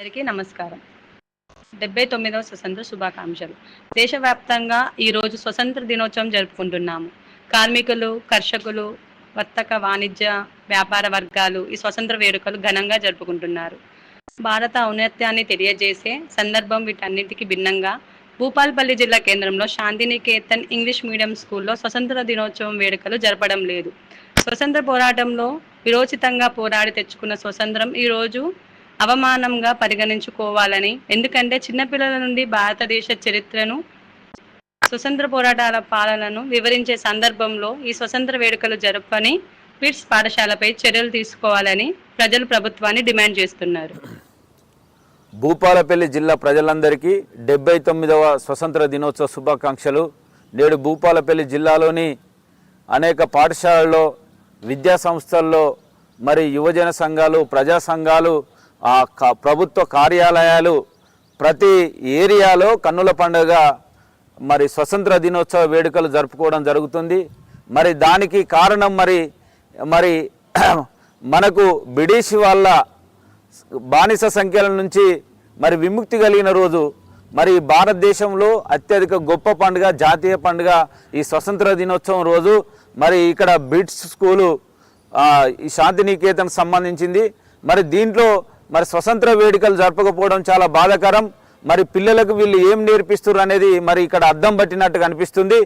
అందరికీ నమస్కారం. డెబ్బై తొమ్మిదవ స్వతంత్ర శుభాకాంక్షలు. దేశవ్యాప్తంగా ఈరోజు స్వతంత్ర దినోత్సవం జరుపుకుంటున్నాము. కార్మికులు కర్షకులు వర్తక వాణిజ్య వ్యాపార వర్గాలు ఈ స్వతంత్ర వేడుకలు ఘనంగా జరుపుకుంటున్నారు. భారత ఔన్నత్యాన్ని తెలియజేసే సందర్భం వీటన్నిటికీ భిన్నంగా భూపాల్పల్లి జిల్లా కేంద్రంలో శాంతినికేతన్ ఇంగ్లీష్ మీడియం స్కూల్లో స్వతంత్ర దినోత్సవం వేడుకలు జరపడం లేదు. స్వతంత్ర పోరాటంలో విరోచితంగా పోరాడి తెచ్చుకున్న స్వతంత్రం ఈరోజు అవమానంగా పరిగణించుకోవాలని. ఎందుకంటే చిన్నపిల్లల నుండి భారతదేశ చరిత్రను స్వతంత్ర పోరాటాల పాలనను వివరించే సందర్భంలో ఈ స్వతంత్ర వేడుకలు జరపని పిట్స్ పాఠశాలపై చర్యలు తీసుకోవాలని ప్రజలు ప్రభుత్వాన్ని డిమాండ్ చేస్తున్నారు. భూపాలపల్లి జిల్లా ప్రజలందరికీ డెబ్బై తొమ్మిదవ స్వతంత్ర దినోత్సవ శుభాకాంక్షలు. నేడు భూపాలపల్లి జిల్లాలోని అనేక పాఠశాలల్లో విద్యా సంస్థల్లో మరి యువజన సంఘాలు ప్రజా సంఘాలు ఆ క- ప్రభుత్వ కార్యాలయాలు ప్రతి ఏరియాలో కన్నుల పండుగ మరి స్వతంత్ర దినోత్సవ వేడుకలు జరుపుకోవడం జరుగుతుంది. మరి దానికి కారణం మరి మరి మనకు బ్రిటిష్ వాళ్ళ బానిస సంఖ్యల నుంచి మరి విముక్తి కలిగిన రోజు మరి భారతదేశంలో అత్యధిక గొప్ప పండుగ జాతీయ పండుగ ఈ స్వతంత్ర దినోత్సవం రోజు మరి ఇక్కడ బ్రిట్స్ స్కూలు ఈ శాంతినికేతన్ సంబంధించింది. మరి దీంట్లో మరి స్వతంత్ర వేడుకలు జరపకపోవడం చాలా బాధాకరం. మరి పిల్లలకు వీళ్ళు ఏం నేర్పిస్తున్నారు అనేది మరి ఇక్కడ అద్దం పట్టినట్టు కనిపిస్తుంది.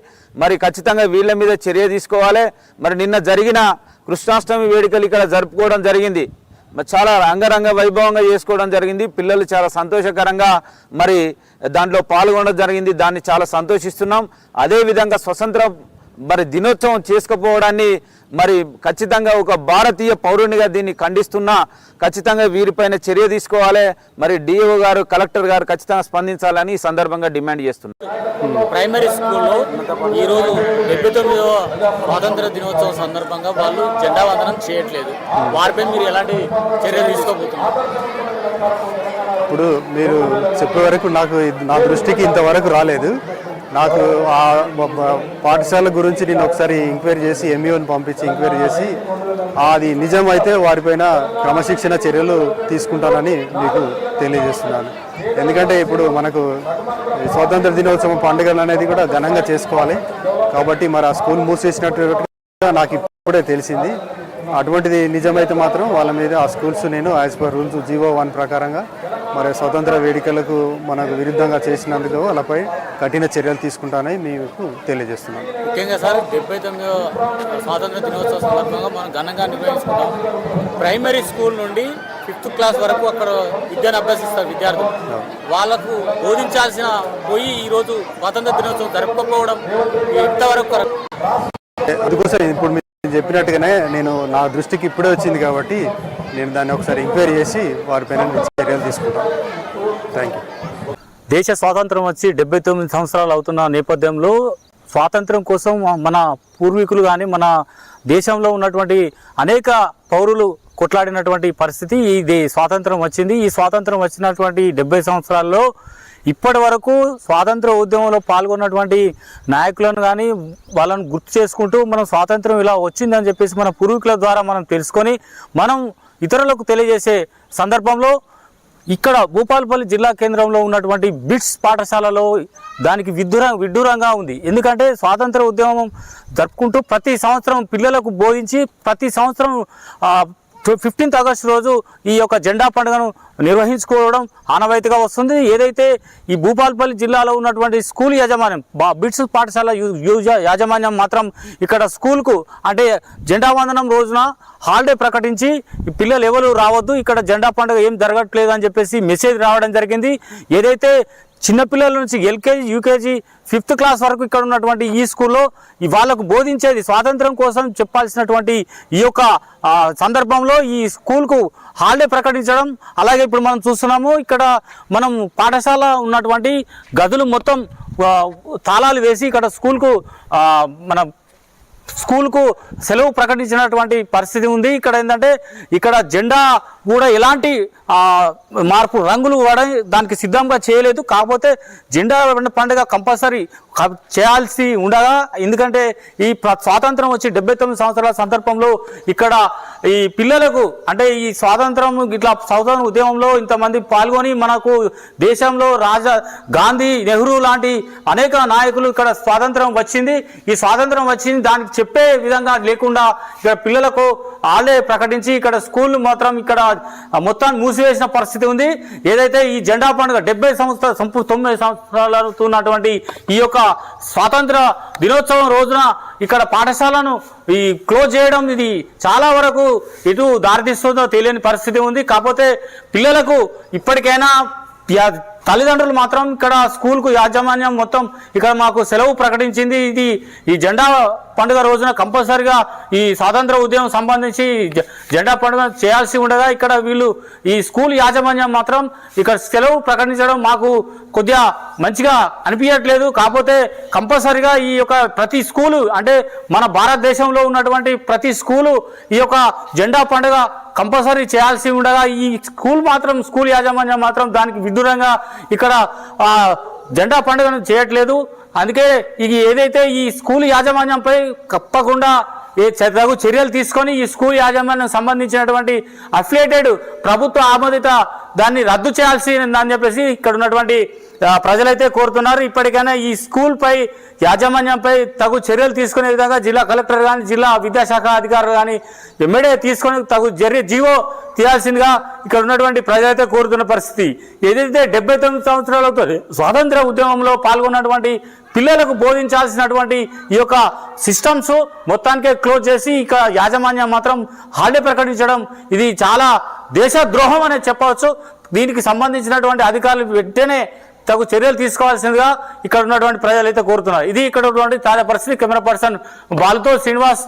మరి ఖచ్చితంగా వీళ్ళ మీద చర్య తీసుకోవాలి. మరి నిన్న జరిగిన కృష్ణాష్టమి వేడుకలు ఇక్కడ జరుపుకోవడం జరిగింది. మరి చాలా రంగరంగ వైభవంగా చేసుకోవడం జరిగింది. పిల్లలు చాలా సంతోషకరంగా మరి దాంట్లో పాల్గొనడం జరిగింది. దాన్ని చాలా సంతోషిస్తున్నాం. అదేవిధంగా స్వతంత్ర మరి దినోత్సవం చేసుకుపోవడాన్ని మరి ఖచ్చితంగా ఒక భారతీయ పౌరునిగా దీన్ని ఖండిస్తున్నా ఖచ్చితంగా వీరిపైన చర్య తీసుకోవాలి. మరి డిఓ గారు కలెక్టర్ గారు ఖచ్చితంగా స్పందించాలని ఈ సందర్భంగా డిమాండ్ చేస్తున్నాం ప్రైమరీ స్కూల్లో ఈరోజు డెబ్బై తొమ్మిదవ స్వాతంత్ర దినోత్సవం సందర్భంగా వాళ్ళు జెండా వందనం చేయట్లేదు. వారిపై మీరు ఎలాంటి చర్యలు తీసుకోబోతున్నారు? ఇప్పుడు మీరు చెప్పే వరకు నాకు నా దృష్టికి ఇంతవరకు రాలేదు. నాకు ఆ పాఠశాల గురించి నేను ఒకసారి ఎంక్వైరీ చేసి ఎంఈఓని పంపించి ఎంక్వైరీ చేసి అది నిజం అయితే వారిపైన క్రమశిక్షణ చర్యలు తీసుకుంటానని మీకు తెలియజేస్తున్నాను. ఎందుకంటే ఇప్పుడు మనకు ఈ స్వాతంత్ర దినోత్సవం పండుగలు అనేది కూడా ఘనంగా చేసుకోవాలి. కాబట్టి మరి ఆ స్కూల్ మూసేసినట్టుగా నాకు ఇప్పుడే తెలిసింది. అటువంటిది నిజమైతే మాత్రం వాళ్ళ మీద ఆ స్కూల్స్ నేను as per rules GO one ప్రకారంగా మరి స్వతంత్ర వేడుకలకు మనకు విరుద్ధంగా చేసినందుకు వాళ్ళపై కఠిన చర్యలు తీసుకుంటానని మీకు తెలియజేస్తున్నాను. ముఖ్యంగా సార్ డెబ్బై తొమ్మిదవ స్వాతంత్ర దినోత్సవం సందర్భంగా మనం ఘనంగా నిర్వహించుకుంటాం. ప్రైమరీ స్కూల్ నుండి ఫిఫ్త్ క్లాస్ వరకు అక్కడ విద్యను అభ్యసిస్తారు విద్యార్థులు. వాళ్ళకు బోధించాల్సిన పోయి ఈరోజు స్వాతంత్ర దినోత్సవం జరుపుకోకపోవడం ఎంతవరకు కరెక్ట్? అందుకోసం ఇప్పుడు మీరు చెప్పినట్టుగానే నేను నా దృష్టికి ఇప్పుడే వచ్చింది కాబట్టి నేను దాన్ని ఒకసారి ఎంక్వైరీ చేసి వారిపైన చర్యలు తీసుకుంటాం. థ్యాంక్ యూ దేశ స్వాతంత్రం వచ్చి డెబ్బై తొమ్మిది సంవత్సరాలు అవుతున్న నేపథ్యంలో స్వాతంత్రం కోసం మన పూర్వీకులు కానీ మన దేశంలో ఉన్నటువంటి అనేక పౌరులు కొట్లాడినటువంటి పరిస్థితి ఇది స్వాతంత్రం వచ్చింది. ఈ స్వాతంత్రం వచ్చినటువంటి డెబ్బై సంవత్సరాల్లో ఇప్పటి వరకు స్వాతంత్ర ఉద్యమంలో పాల్గొన్నటువంటి నాయకులను కానీ వాళ్ళని గుర్తు చేసుకుంటూ మనం స్వాతంత్రం ఇలా వచ్చిందని చెప్పేసి మన పూర్వీకుల ద్వారా మనం తెలుసుకొని మనం ఇతరులకు తెలియజేసే సందర్భంలో ఇక్కడ భూపాలపల్లి జిల్లా కేంద్రంలో ఉన్నటువంటి బిట్స్ పాఠశాలలో దానికి విద్దుర విడ్డూరంగా ఉంది. ఎందుకంటే స్వాతంత్ర ఉద్యమం జరుపుకుంటూ ప్రతి సంవత్సరం పిల్లలకు బోధించి ప్రతి సంవత్సరం ఫిఫ్టీన్త్ ఆగస్టు రోజు ఈ యొక్క జెండా పండుగను నిర్వహించుకోవడం ఆనవాయితీగా వస్తుంది. ఏదైతే ఈ భూపాల్పల్లి జిల్లాలో ఉన్నటువంటి స్కూల్ యాజమాన్యం బా బిట్స్ పాఠశాల యాజమాన్యం మాత్రం ఇక్కడ స్కూల్కు అంటే జెండా వందనం రోజున హాలిడే ప్రకటించి పిల్లలు ఎవరు రావద్దు ఇక్కడ జెండా పండుగ ఏం జరగట్లేదు అని చెప్పేసి మెసేజ్ రావడం జరిగింది. ఏదైతే చిన్నపిల్లల నుంచి ఎల్కేజీ యూకేజీ ఫిఫ్త్ క్లాస్ వరకు ఇక్కడ ఉన్నటువంటి ఈ స్కూల్లో వాళ్ళకు బోధించేది స్వాతంత్రం కోసం చెప్పాల్సినటువంటి ఈ యొక్క సందర్భంలో ఈ స్కూల్కు హాలిడే ప్రకటించడం. అలాగే ఇప్పుడు మనం చూస్తున్నాము ఇక్కడ మనం పాఠశాల ఉన్నటువంటి గదులు మొత్తం తాళాలు వేసి ఇక్కడ స్కూల్కు మన స్కూల్కు సెలవు ప్రకటించినటువంటి పరిస్థితి ఉంది. ఇక్కడ ఏంటంటే ఇక్కడ జెండా కూడా ఎలాంటి మార్పు రంగులు కూడా దానికి సిద్ధంగా చేయలేదు. కాకపోతే జెండా పండుగ కంపల్సరీ చేయాల్సి ఉండగా ఎందుకంటే ఈ స్వాతంత్రం వచ్చి డెబ్బై తొమ్మిది సంవత్సరాల సందర్భంలో ఇక్కడ ఈ పిల్లలకు అంటే ఈ స్వాతంత్రం ఇట్లా స్వాతంత్ర ఉద్యమంలో ఇంతమంది పాల్గొని మనకు దేశంలో రాజా గాంధీ నెహ్రూ లాంటి అనేక నాయకులు ఇక్కడ స్వాతంత్రం వచ్చింది. ఈ స్వాతంత్రం వచ్చింది దానికి చెప్పే విధంగా లేకుండా ఇక్కడ పిల్లలకు ఆలే ప్రకటించి ఇక్కడ స్కూల్ మాత్రం ఇక్కడ మొత్తాన్ని మూసివేసిన పరిస్థితి ఉంది. ఏదైతే ఈ జెండా పండుగ డెబ్బై సంవత్సరాల సంపు తొమ్మిది సంవత్సరాలు ఈ యొక్క స్వాతంత్ర దినోత్సవం రోజున ఇక్కడ పాఠశాలను ఈ క్లోజ్ చేయడం ఇది చాలా వరకు ఎటు దారితీస్తుందో తెలియని పరిస్థితి ఉంది. కాకపోతే పిల్లలకు ఇప్పటికైనా తల్లిదండ్రులు మాత్రం ఇక్కడ స్కూల్కు యాజమాన్యం మొత్తం ఇక్కడ మాకు సెలవు ప్రకటించింది. ఇది ఈ జెండా పండుగ రోజున కంపల్సరిగా ఈ స్వాతంత్ర ఉద్యమం సంబంధించి జ- జెండా పండుగ చేయాల్సి ఉండగా ఇక్కడ వీళ్ళు ఈ స్కూల్ యాజమాన్యం మాత్రం ఇక్కడ సెలవు ప్రకటించడం మాకు కొద్దిగా మంచిగా అనిపించట్లేదు కాకపోతే కంపల్సరిగా ఈ యొక్క ప్రతి స్కూలు అంటే మన భారతదేశంలో ఉన్నటువంటి ప్రతి స్కూలు ఈ యొక్క జెండా పండుగ కంపల్సరీ చేయాల్సి ఉండగా ఈ స్కూల్ మాత్రం స్కూల్ యాజమాన్యం మాత్రం దానికి విదూరంగా ఇక్కడ జెండా పండుగను చేయట్లేదు. అందుకే ఇది ఏదైతే ఈ స్కూల్ యాజమాన్యంపై తప్పకుండా ఏ తగు చర్యలు తీసుకొని ఈ స్కూల్ యాజమాన్యం సంబంధించినటువంటి అఫిలియేటెడ్ ప్రభుత్వ ఆమోదిత దాన్ని రద్దు చేయాల్సిందని చెప్పేసి ఇక్కడ ఉన్నటువంటి ప్రజలైతే కోరుతున్నారు. ఇప్పటికైనా ఈ స్కూల్పై యాజమాన్యంపై తగు చర్యలు తీసుకునే విధంగా జిల్లా కలెక్టర్ కానీ జిల్లా విద్యాశాఖ అధికారులు కానీ ఎమ్మెడే తీసుకొని తగు చర్య జీవో తీయాల్సిందిగా ఇక్కడ ఉన్నటువంటి ప్రజలైతే కోరుతున్న పరిస్థితి. ఏదైతే డెబ్బై తొమ్మిది సంవత్సరాలు అవుతుంది స్వాతంత్ర ఉద్యమంలో పాల్గొన్నటువంటి పిల్లలకు బోధించాల్సినటువంటి ఈ యొక్క సిస్టమ్స్ మొత్తానికే క్లోజ్ చేసి ఇక యాజమాన్యం మాత్రం హాలిడే ప్రకటించడం ఇది చాలా దేశద్రోహం అనేది చెప్పవచ్చు. దీనికి సంబంధించినటువంటి అధికారులు వెంటనే తగు చర్యలు తీసుకోవాల్సిందిగా ఇక్కడ ఉన్నటువంటి ప్రజలు అయితే కోరుతున్నారు. ఇది ఇక్కడ ఉన్నటువంటి తాజా పరిస్థితి. కెమెరా పర్సన్ బాలుతో శ్రీనివాస్.